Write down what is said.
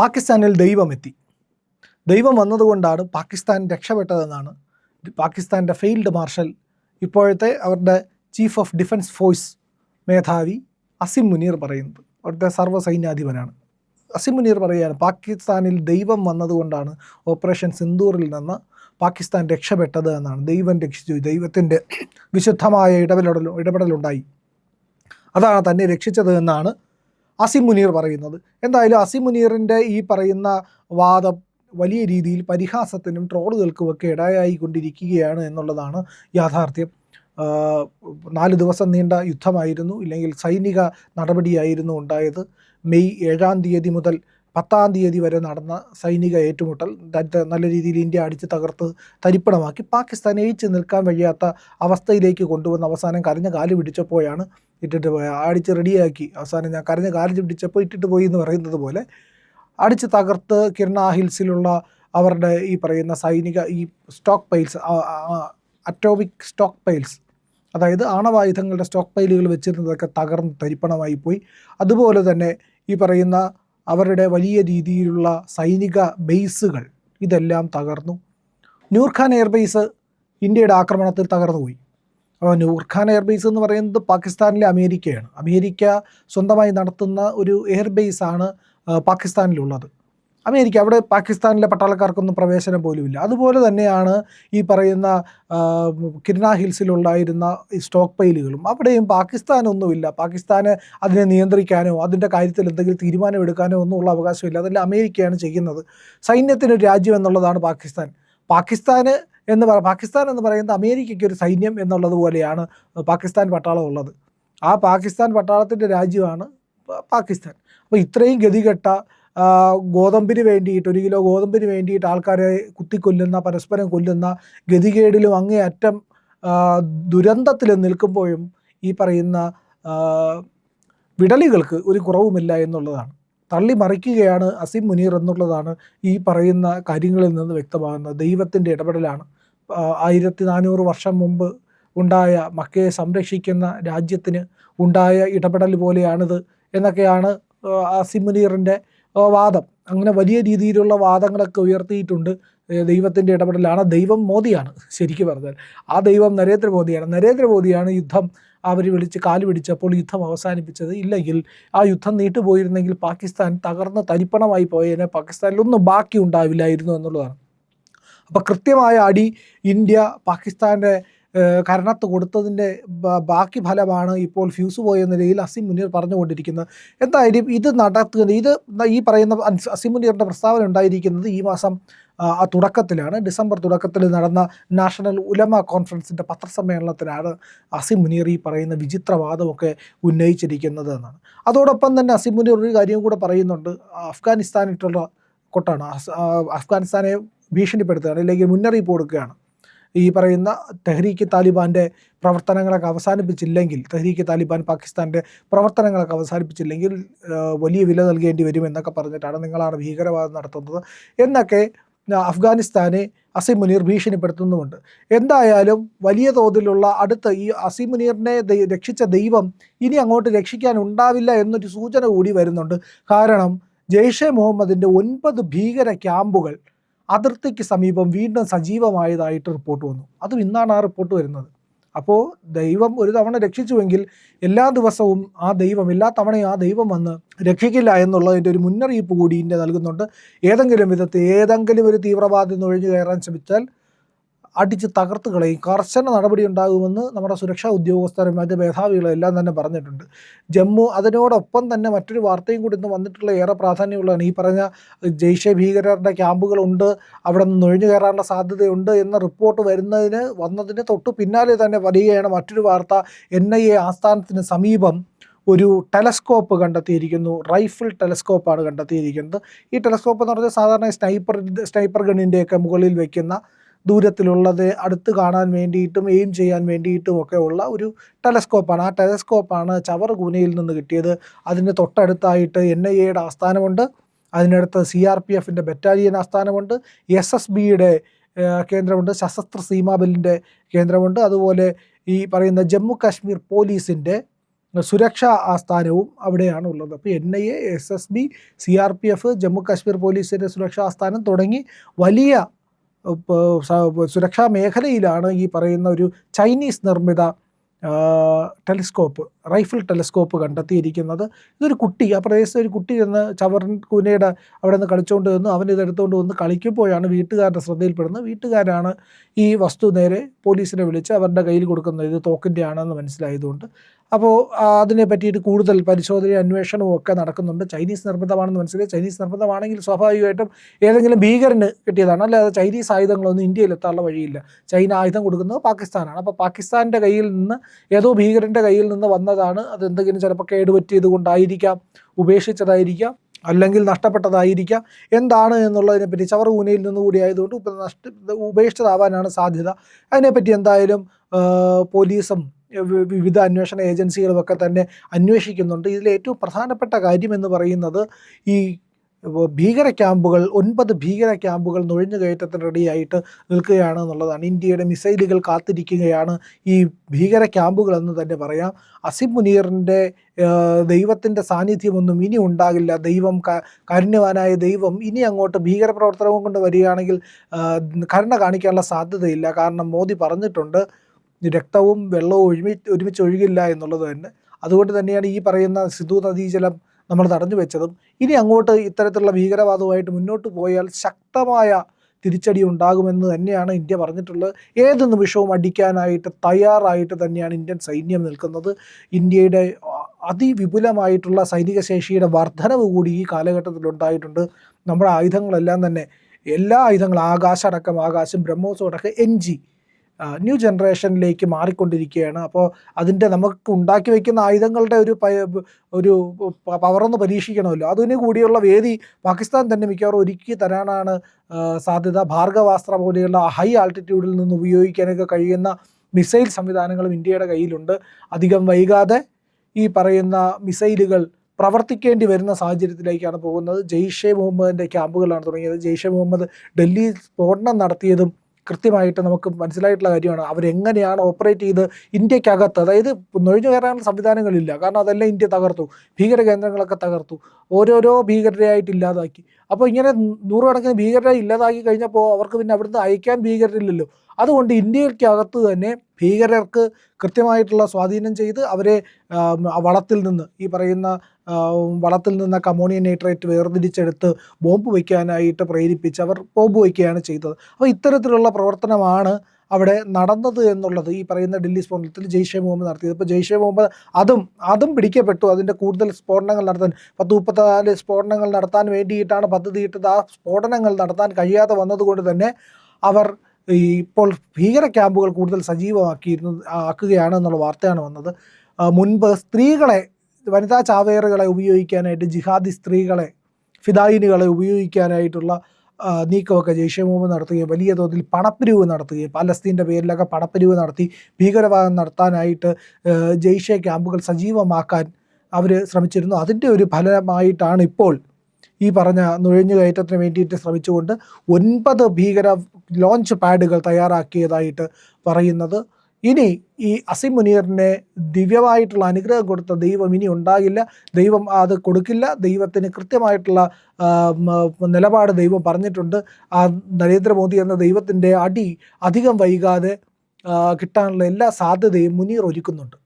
പാകിസ്ഥാനിൽ ദൈവമെത്തി. ദൈവം വന്നതുകൊണ്ടാണ് പാകിസ്ഥാൻ രക്ഷപ്പെട്ടതെന്നാണ് പാകിസ്ഥാന്റെ ഫെയിൽഡ് മാർഷൽ ഇപ്പോഴത്തെ അവരുടെ ചീഫ് ഓഫ് ഡിഫൻസ് ഫോഴ്സ് മേധാവി അസിം മുനീർ പറയുന്നത്. അവിടുത്തെ സർവസൈന്യാധിപനാണ്. അസിം മുനീർ പറയുകയാണ് പാകിസ്ഥാനിൽ ദൈവം വന്നതുകൊണ്ടാണ് ഓപ്പറേഷൻ സിന്ദൂറിൽ നിന്ന് പാകിസ്ഥാൻ രക്ഷപ്പെട്ടത് എന്നാണ്. ദൈവം രക്ഷിച്ചു. ദൈവത്തിന്റെ വിശുദ്ധമായ ഇടപെടലും ഇടപെടലുണ്ടായി. അതാണ് തന്നെ രക്ഷിച്ചത് എന്നാണ് അസിം മുനീർ പറയുന്നത്. എന്തായാലും അസിം മുനീറിന്റെ ഈ പറയുന്ന വാദം വലിയ രീതിയിൽ പരിഹാസത്തിനും ട്രോളുകൾക്കുമൊക്കെ ഇടയായി കൊണ്ടിരിക്കുകയാണ് എന്നുള്ളതാണ് യാഥാർത്ഥ്യം. നാല് ദിവസം നീണ്ട യുദ്ധമായിരുന്നു. ഇല്ലെങ്കിൽ സൈനിക നടപടിയായിരുന്നു ഉണ്ടായത്. മെയ് ഏഴാം തീയതി മുതൽ പത്താം തീയതി വരെ നടന്ന സൈനിക ഏറ്റുമുട്ടൽ നല്ല രീതിയിൽ ഇന്ത്യ അടിച്ച് തകർത്ത് തരിപ്പണമാക്കി. പാകിസ്ഥാൻ ഏച്ച് നിൽക്കാൻ വയ്യാത്ത അവസ്ഥയിലേക്ക് കൊണ്ടുവന്ന് അവസാനം കരഞ്ഞ കാൽ പിടിച്ചപ്പോഴാണ് ഇട്ടിട്ട് പോയ അടിച്ച് റെഡിയാക്കി. അവസാനം ഞാൻ കരഞ്ഞ കാൽ പിടിച്ചപ്പോൾ ഇട്ടിട്ട് പോയി എന്ന് പറയുന്നത് പോലെ അടിച്ച് തകർത്ത് കിരണ ഹിൽസിലുള്ള അവരുടെ ഈ പറയുന്ന സൈനിക ഈ stock piles atomic stock piles അതായത് ആണവായുധങ്ങളുടെ സ്റ്റോക്ക് പൈലുകൾ വെച്ചിരുന്നതൊക്കെ തകർന്ന് തരിപ്പണമായി പോയി. അതുപോലെ തന്നെ ഈ പറയുന്ന അവരുടെ വലിയ രീതിയിലുള്ള സൈനിക ബേസുകൾ ഇതെല്ലാം തകർന്നു. നൂർഖാൻ എയർബേസ് ഇന്ത്യയുടെ ആക്രമണത്തിൽ തകർന്നുപോയി. അപ്പോൾ നൂർഖാൻ എയർബേസ് എന്ന് പറയുന്നത് പാകിസ്ഥാനിലെ അമേരിക്കയാണ്. അമേരിക്ക സ്വന്തമായി നടത്തുന്ന ഒരു എയർബേസാണ് പാകിസ്ഥാനിലുള്ളത്. അമേരിക്ക അവിടെ പാകിസ്ഥാനിലെ പട്ടാളക്കാർക്കൊന്നും പ്രവേശനം പോലുമില്ല. അതുപോലെ തന്നെയാണ് ഈ പറയുന്ന കിരണ ഹിൽസിലുണ്ടായിരുന്ന ഈ സ്റ്റോക്ക് പൈലുകളും. അവിടെയും പാകിസ്ഥാനൊന്നുമില്ല. പാകിസ്ഥാന് അതിനെ നിയന്ത്രിക്കാനോ അതിന്റെ കാര്യത്തിൽ എന്തെങ്കിലും തീരുമാനമെടുക്കാനോ ഒന്നും ഉള്ള അവകാശമില്ല. അതെല്ലാം അമേരിക്കയാണ് ചെയ്യുന്നത്. സൈന്യത്തിനൊരു രാജ്യം എന്നുള്ളതാണ് പാകിസ്ഥാൻ. പാകിസ്ഥാന് എന്ന് പറ പാകിസ്ഥാൻ എന്ന് പറയുന്നത് അമേരിക്കയ്ക്ക് ഒരു സൈന്യം എന്നുള്ളത് പോലെയാണ് പാകിസ്ഥാൻ പട്ടാളം ഉള്ളത്. ആ പാകിസ്ഥാൻ പട്ടാളത്തിന്റെ രാജ്യമാണ് പാകിസ്ഥാൻ. അപ്പോൾ ഇത്രയും ഗതികെട്ട ഗോതമ്പിന് വേണ്ടിയിട്ട് ഒരു കിലോ ഗോതമ്പിന് വേണ്ടിയിട്ട് ആൾക്കാരെ കുത്തിക്കൊല്ലുന്ന പരസ്പരം കൊല്ലുന്ന ഗതികേടിലും അങ്ങേയറ്റം ദുരന്തത്തിൽ നിൽക്കുമ്പോഴും ഈ പറയുന്ന വിടലികൾക്ക് ഒരു കുറവുമില്ല എന്നുള്ളതാണ്. തള്ളി മറിക്കുകയാണ് അസിം മുനീർ എന്നുള്ളതാണ് ഈ പറയുന്ന കാര്യങ്ങളിൽ നിന്ന് വ്യക്തമാകുന്നത്. ദൈവത്തിന്റെ ഇടപെടലാണ്. ആയിരത്തി നാനൂറ് വർഷം മുമ്പ് ഉണ്ടായ മക്കയെ സംരക്ഷിക്കുന്ന രാജ്യത്തിന് ഉണ്ടായ ഇടപെടൽ പോലെയാണിത് എന്നൊക്കെയാണ് അസിം മുനീറിന്റെ വാദം. അങ്ങനെ വലിയ രീതിയിലുള്ള വാദങ്ങളൊക്കെ ഉയർത്തിയിട്ടുണ്ട് ദൈവത്തിന്റെ ഇടപെടലാണ്. ദൈവം മോദിയാണ് ശരിക്കും പറഞ്ഞാൽ. ആ ദൈവം നരേന്ദ്രമോദിയാണ്. നരേന്ദ്രമോദിയാണ് യുദ്ധം അവർ വിളിച്ച് കാൽ പിടിച്ചപ്പോൾ യുദ്ധം അവസാനിപ്പിച്ചത്. ഇല്ലെങ്കിൽ ആ യുദ്ധം നീട്ടുപോയിരുന്നെങ്കിൽ പാകിസ്ഥാൻ തകർന്ന് തരിപ്പണമായി പോയതിനെ പാകിസ്ഥാനിലൊന്നും ബാക്കി ഉണ്ടാവില്ലായിരുന്നു എന്നുള്ളതാണ്. അപ്പോൾ കൃത്യമായ അടി ഇന്ത്യ പാകിസ്ഥാന്റെ കരണത്ത് കൊടുത്തതിന്റെ ബാക്കി ഫലമാണ് ഇപ്പോൾ ഫ്യൂസ് പോയ നിലയിൽ അസിം മുനീർ പറഞ്ഞുകൊണ്ടിരിക്കുന്നത്. എന്തായാലും ഇത് നടത്തുന്നത് ഇത് ഈ പറയുന്ന അസിം മുനീറിന്റെ പ്രസ്താവന ഉണ്ടായിരിക്കുന്നത് ഈ മാസം തുടക്കത്തിലാണ്. ഡിസംബർ തുടക്കത്തിൽ നടന്ന നാഷണൽ ഉലമ കോൺഫറൻസിന്റെ പത്രസമ്മേളനത്തിലാണ് അസിം മുനീർ ഈ പറയുന്ന വിചിത്രവാദമൊക്കെ ഉന്നയിച്ചിരിക്കുന്നത് എന്നാണ്. അതോടൊപ്പം തന്നെ അസിം മുനീർ ഒരു കാര്യം കൂടെ പറയുന്നുണ്ട്. അഫ്ഗാനിസ്ഥാനിട്ടുള്ള കൊട്ടാണ്. അഫ്ഗാനിസ്ഥാനെ ഭീഷണിപ്പെടുത്തുകയാണ് അല്ലെങ്കിൽ മുന്നറിയിപ്പ് കൊടുക്കുകയാണ്. ഈ പറയുന്ന തെഹ്രീക്ക് താലിബാന്റെ പ്രവർത്തനങ്ങളൊക്കെ അവസാനിപ്പിച്ചില്ലെങ്കിൽ തെഹ്രീക്ക് താലിബാൻ പാകിസ്ഥാന്റെ പ്രവർത്തനങ്ങളൊക്കെ അവസാനിപ്പിച്ചില്ലെങ്കിൽ വലിയ വില നൽകേണ്ടി വരും എന്നൊക്കെ പറഞ്ഞിട്ടാണ് നിങ്ങളാണ് ഭീകരവാദം നടത്തുന്നത് എന്നൊക്കെ അഫ്ഗാനിസ്ഥാനെ അസീം മുനീർ ഭീഷണിപ്പെടുത്തുന്നുമുണ്ട്. എന്തായാലും വലിയ തോതിലുള്ള അടുത്ത ഈ അസീം മുനീറിനെ രക്ഷിച്ച ദൈവം ഇനി അങ്ങോട്ട് രക്ഷിക്കാൻ ഉണ്ടാവില്ല എന്നൊരു സൂചന കൂടി വരുന്നുണ്ട്. കാരണം ജെയ്ഷെ മുഹമ്മദിന്റെ ഒൻപത് ഭീകര ക്യാമ്പുകൾ അതിർത്തിക്ക് സമീപം വീണ്ടും സജീവമായതായിട്ട് റിപ്പോർട്ട് വന്നു. അതും ഇന്നാണ് ആ റിപ്പോർട്ട് വരുന്നത്. അപ്പോൾ ദൈവം ഒരു തവണ രക്ഷിച്ചുവെങ്കിൽ എല്ലാ ദിവസവും ആ ദൈവം എല്ലാ തവണയും ആ ദൈവം വന്ന് രക്ഷിക്കില്ല എന്നുള്ളതിന്റെ ഒരു മുന്നറിയിപ്പ് കൂടി ഇന്ത്യ നൽകുന്നുണ്ട്. ഏതെങ്കിലും വിധത്തിൽ ഏതെങ്കിലും ഒരു തീവ്രവാദി നൊഴിഞ്ഞു കയറാൻ ശ്രമിച്ചാൽ അടിച്ച് തകർത്ത് കളയും. കർശന നടപടി ഉണ്ടാകുമെന്ന് നമ്മുടെ സുരക്ഷാ ഉദ്യോഗസ്ഥരും മറ്റ് മേധാവികളും എല്ലാം തന്നെ പറഞ്ഞിട്ടുണ്ട്. ജമ്മു അതിനോടൊപ്പം തന്നെ മറ്റൊരു വാർത്തയും കൂടി ഇന്ന് വന്നിട്ടുള്ള ഏറെ പ്രാധാന്യമുള്ളതാണ്. ഈ പറഞ്ഞ ജെയ്ഷെ ഭീകരരുടെ ക്യാമ്പുകളുണ്ട്. അവിടെ നിന്ന് നുഴഞ്ഞു കയറാനുള്ള സാധ്യതയുണ്ട് എന്ന റിപ്പോർട്ട് വരുന്നതിന് വന്നതിന് തൊട്ട് പിന്നാലെ തന്നെ വരികയാണ് മറ്റൊരു വാർത്ത. എൻ ഐ എ ആസ്ഥാനത്തിന് സമീപം ഒരു ടെലസ്കോപ്പ് കണ്ടെത്തിയിരിക്കുന്നു. റൈഫിൾ ടെലസ്കോപ്പാണ് കണ്ടെത്തിയിരിക്കുന്നത്. ഈ ടെലസ്കോപ്പ് എന്ന് പറഞ്ഞാൽ സാധാരണ സ്നൈപ്പർ സ്നൈപ്പർ ഗണ്ണിന്റെയൊക്കെ മുകളിൽ വയ്ക്കുന്ന ദൂരത്തിലുള്ളത് അടുത്ത് കാണാൻ വേണ്ടിയിട്ടും എയിം ചെയ്യാൻ വേണ്ടിയിട്ടും ഒക്കെ ഉള്ള ഒരു ടെലസ്കോപ്പാണ് ആ ടെലസ്കോപ്പാണ് ചവർ കൂനയിൽ നിന്ന് കിട്ടിയത്. അതിന് തൊട്ടടുത്തായിട്ട് എൻ ഐ എയുടെ ആസ്ഥാനമുണ്ട്. അതിനടുത്ത് സി ആർ പി എഫിന്റെ ബറ്റാലിയൻ ആസ്ഥാനമുണ്ട്. എസ് എസ് ബിയുടെ കേന്ദ്രമുണ്ട്. സശസ്ത്ര സീമാബലിന്റെ കേന്ദ്രമുണ്ട്. അതുപോലെ ഈ പറയുന്ന ജമ്മു കാശ്മീർ പോലീസിന്റെ സുരക്ഷാ ആസ്ഥാനവും അവിടെയാണ് ഉള്ളത്. അപ്പോൾ N I A S S B C R P F Jammu Kashmir പോലീസിന്റെ സുരക്ഷാ ആസ്ഥാനം തുടങ്ങി വലിയ സുരക്ഷാ മേഖലയിലാണ് ഈ പറയുന്ന ഒരു ചൈനീസ് നിർമ്മിത ടെലിസ്കോപ്പ് റൈഫിൾ ടെലിസ്കോപ്പ് കണ്ടെത്തിയിരിക്കുന്നത്. ഇതൊരു കുട്ടി ആ പ്രദേശത്ത് ഒരു കുട്ടി എന്ന് ചവറൻ കൂനയുടെ അവിടെ നിന്ന് കളിച്ചുകൊണ്ട് വന്നു. അവൻ ഇതെടുത്തുകൊണ്ട് വന്ന് കളിക്കുമ്പോഴാണ് വീട്ടുകാരുടെ ശ്രദ്ധയിൽപ്പെടുന്നത്. വീട്ടുകാരാണ് ഈ വസ്തു നേരെ പോലീസിനെ വിളിച്ച് അവരുടെ കയ്യിൽ കൊടുക്കുന്നത്. ഇത് തോക്കിന്റെ ആണെന്ന് മനസ്സിലായതുകൊണ്ട് അപ്പോൾ അതിനെ പറ്റിയിട്ട് കൂടുതൽ പരിശോധനയും അന്വേഷണവും ഒക്കെ നടക്കുന്നുണ്ട്. ചൈനീസ് നിർമ്മിതമാണെന്ന് മനസ്സിലായി. ചൈനീസ് നിർമ്മിതമാണെങ്കിൽ സ്വാഭാവികമായിട്ടും ഏതെങ്കിലും ഭീകരന് കിട്ടിയതാണ്. അല്ലാതെ ചൈനീസ് ആയുധങ്ങളൊന്നും ഇന്ത്യയിൽ എത്താനുള്ള വഴിയില്ല. ചൈന ആയുധം കൊടുക്കുന്നത് പാകിസ്ഥാനാണ്. അപ്പോൾ പാകിസ്ഥാന്റെ കയ്യിൽ നിന്ന് ഏതോ ഭീകരന്റെ കയ്യിൽ നിന്ന് വന്നതാണ്. അത് എന്തെങ്കിലും ചിലപ്പോൾ കേടുപറ്റിയത് കൊണ്ടായിരിക്കാം ഉപേക്ഷിച്ചതായിരിക്കാം അല്ലെങ്കിൽ നഷ്ടപ്പെട്ടതായിരിക്കാം. എന്താണ് എന്നുള്ളതിനെപ്പറ്റി ചവറുകൂനയിൽ നിന്ന് കൂടി ആയതുകൊണ്ട് ഉപേക്ഷിച്ചതാവാനാണ് സാധ്യത. അതിനെപ്പറ്റി എന്തായാലും പോലീസും വിവിധ അന്വേഷണ ഏജൻസികളുമൊക്കെ തന്നെ അന്വേഷിക്കുന്നുണ്ട്. ഇതിൽ ഏറ്റവും പ്രധാനപ്പെട്ട കാര്യം എന്ന് പറയുന്നത് ഈ ഭീകര ക്യാമ്പുകൾ ഒൻപത് ഭീകര ക്യാമ്പുകൾ നുഴഞ്ഞു കയറ്റത്തിന് റെഡിയായിട്ട് നിൽക്കുകയാണ് എന്നുള്ളതാണ്. ഇന്ത്യയുടെ മിസൈലുകൾ കാത്തിരിക്കുകയാണ് ഈ ഭീകര ക്യാമ്പുകൾ എന്ന് തന്നെ പറയാം. അസിം മുനീറിന്റെ ദൈവത്തിന്റെ സാന്നിധ്യമൊന്നും ഇനി ഉണ്ടാകില്ല. ദൈവം കാരുണ്യവാനായ ദൈവം ഇനി അങ്ങോട്ട് ഭീകരപ്രവർത്തനം കൊണ്ട് വരികയാണെങ്കിൽ കരുണ കാണിക്കാനുള്ള സാധ്യതയില്ല. കാരണം മോദി പറഞ്ഞിട്ടുണ്ട് രക്തവും വെള്ളവും ഒരുമി ഒരുമിച്ച് ഒഴുകില്ല എന്നുള്ളത് തന്നെ. അതുകൊണ്ട് തന്നെയാണ് ഈ പറയുന്ന സിന്ധു നദീജലം നമ്മൾ തടഞ്ഞു വെച്ചതും. ഇനി അങ്ങോട്ട് ഇത്തരത്തിലുള്ള ഭീകരവാദവുമായിട്ട് മുന്നോട്ട് പോയാൽ ശക്തമായ തിരിച്ചടി ഉണ്ടാകുമെന്ന് തന്നെയാണ് ഇന്ത്യ പറഞ്ഞിട്ടുള്ളത്. ഏത് നിമിഷവും അടിക്കാനായിട്ട് തയ്യാറായിട്ട് തന്നെയാണ് ഇന്ത്യൻ സൈന്യം നിൽക്കുന്നത്. ഇന്ത്യയുടെ അതിവിപുലമായിട്ടുള്ള സൈനിക ശേഷിയുടെ വർധനവ് കൂടി ഈ കാലഘട്ടത്തിൽ ഉണ്ടായിട്ടുണ്ട്. നമ്മുടെ ആയുധങ്ങളെല്ലാം തന്നെ എല്ലാ ആയുധങ്ങളും ആകാശം അടക്കം ആകാശം ബ്രഹ്മോസും അടക്കം എൻ ജി ന്യൂ ജനറേഷനിലേക്ക് മാറിക്കൊണ്ടിരിക്കുകയാണ്. അപ്പോൾ അതിന്റെ നമുക്ക് ഉണ്ടാക്കി വയ്ക്കുന്ന ആയുധങ്ങളുടെ ഒരു ഒരു പവറൊന്ന് പരീക്ഷിക്കണമല്ലോ. അതിന് കൂടിയുള്ള വേദി പാകിസ്ഥാൻ തന്നെ മിക്കവാറും ഒരുക്കി തരാനാണ് സാധ്യത. ഭാർഗവാസ്ത്ര പോലെയുള്ള ഹൈ ആൾട്ടിറ്റ്യൂഡിൽ നിന്ന് ഉപയോഗിക്കാനൊക്കെ കഴിയുന്ന മിസൈൽ സംവിധാനങ്ങളും ഇന്ത്യയുടെ കയ്യിലുണ്ട്. അധികം വൈകാതെ ഈ പറയുന്ന മിസൈലുകൾ പ്രവർത്തിക്കേണ്ടി വരുന്ന സാഹചര്യത്തിലേക്കാണ് പോകുന്നത്. ജെയ്ഷെ മുഹമ്മദിന്റെ ക്യാമ്പുകളാണ് തുടങ്ങിയത്. ജെയ്ഷെ മുഹമ്മദ് ഡൽഹി സ്ഫോടനം നടത്തിയതും കൃത്യമായിട്ട് നമുക്ക് മനസ്സിലായിട്ടുള്ള കാര്യമാണ്. അവരെങ്ങനെയാണ് ഓപ്പറേറ്റ് ചെയ്ത് ഇന്ത്യക്കകത്ത് അതായത് നുഴഞ്ഞു കയറാനുള്ള സംവിധാനങ്ങളില്ല. കാരണം അതെല്ലാം ഇന്ത്യ തകർത്തു. ഭീകര കേന്ദ്രങ്ങളൊക്കെ തകർത്തു. ഓരോരോ ഭീകരരായിട്ട് ഇല്ലാതാക്കി. അപ്പോൾ ഇങ്ങനെ നൂറുകണക്കിന് ഭീകരരെ ഇല്ലാതാക്കി കഴിഞ്ഞപ്പോൾ അവർക്ക് പിന്നെ അവിടുന്ന് അയക്കാൻ ഭീകരരില്ലല്ലോ. അതുകൊണ്ട് ഇന്ത്യക്കകത്ത് തന്നെ ഭീകരർക്ക് കൃത്യമായിട്ടുള്ള സ്വാധീനം ചെയ്ത് അവരെ വളത്തിൽ നിന്ന് ഈ പറയുന്ന വളത്തിൽ നിന്ന് കമോണിയൻ നൈട്രേറ്റ് വേർതിരിച്ചെടുത്ത് ബോംബ് വയ്ക്കാനായിട്ട് പ്രേരിപ്പിച്ച് അവർ ബോംബ് വയ്ക്കുകയാണ് ചെയ്തത്. അപ്പോൾ ഇത്തരത്തിലുള്ള പ്രവർത്തനമാണ് അവിടെ നടന്നത് എന്നുള്ളത് ഈ പറയുന്ന ഡൽഹി സ്ഫോടനത്തിൽ ജെയ്ഷെ മുഹമ്മദ് നടത്തിയത്. ഇപ്പോൾ ജെയ്ഷെ മുഹമ്മദ് അതും അതും പിടിക്കപ്പെട്ടു. അതിന്റെ കൂടുതൽ സ്ഫോടനങ്ങൾ നടത്താൻ പത്ത് മുപ്പത്തിനാല് സ്ഫോടനങ്ങൾ നടത്താൻ വേണ്ടിയിട്ടാണ് പദ്ധതിയിട്ടത് ആ സ്ഫോടനങ്ങൾ നടത്താൻ കഴിയാതെ വന്നതുകൊണ്ട് തന്നെ അവർ ഈ ഇപ്പോൾ ഭീകര ക്യാമ്പുകൾ കൂടുതൽ സജീവമാക്കിയിരുന്നു ആക്കുകയാണ് എന്നുള്ള വാർത്തയാണ് വന്നത്. മുൻപ് സ്ത്രീകളെ വനിതാ ചാവേറുകളെ ഉപയോഗിക്കാനായിട്ട് ജിഹാദി സ്ത്രീകളെ ഫിദായിനുകളെ ഉപയോഗിക്കാനായിട്ടുള്ള നീക്കമൊക്കെ ജെയ്ഷെ മുഹമ്മദ് നടത്തുകയും വലിയ തോതിൽ പണപ്പിരിവ് നടത്തുകയും പലസ്തീന്റെ പേരിലൊക്കെ പണപ്പിരിവ് നടത്തി ഭീകരവാദം നടത്താനായിട്ട് ജെയ്ഷെ ക്യാമ്പുകൾ സജീവമാക്കാൻ അവർ ശ്രമിച്ചിരുന്നു. അതിന്റെ ഒരു ഫലമായിട്ടാണ് ഇപ്പോൾ ഈ പറഞ്ഞ നുഴഞ്ഞു കയറ്റത്തിന് വേണ്ടിയിട്ട് ശ്രമിച്ചുകൊണ്ട് ഒൻപത് ഭീകര ലോഞ്ച് പാഡുകൾ തയ്യാറാക്കിയതായിട്ട് പറയുന്നത്. ഇനി ഈ അസിം മുനീറിനെ ദിവ്യമായിട്ടുള്ള അനുഗ്രഹം കൊടുത്ത ദൈവം ഇനി ഉണ്ടാകില്ല. ദൈവം അത് കൊടുക്കില്ല. ദൈവത്തിന് കൃത്യമായിട്ടുള്ള നിലപാട് ദൈവം പറഞ്ഞിട്ടുണ്ട്. ആ നരേന്ദ്രമോദി എന്ന ദൈവത്തിന്റെ അടി അധികം വൈകാതെ കിട്ടാനുള്ള എല്ലാ സാധ്യതയും മുനീർ ഒരുക്കുന്നുണ്ട്.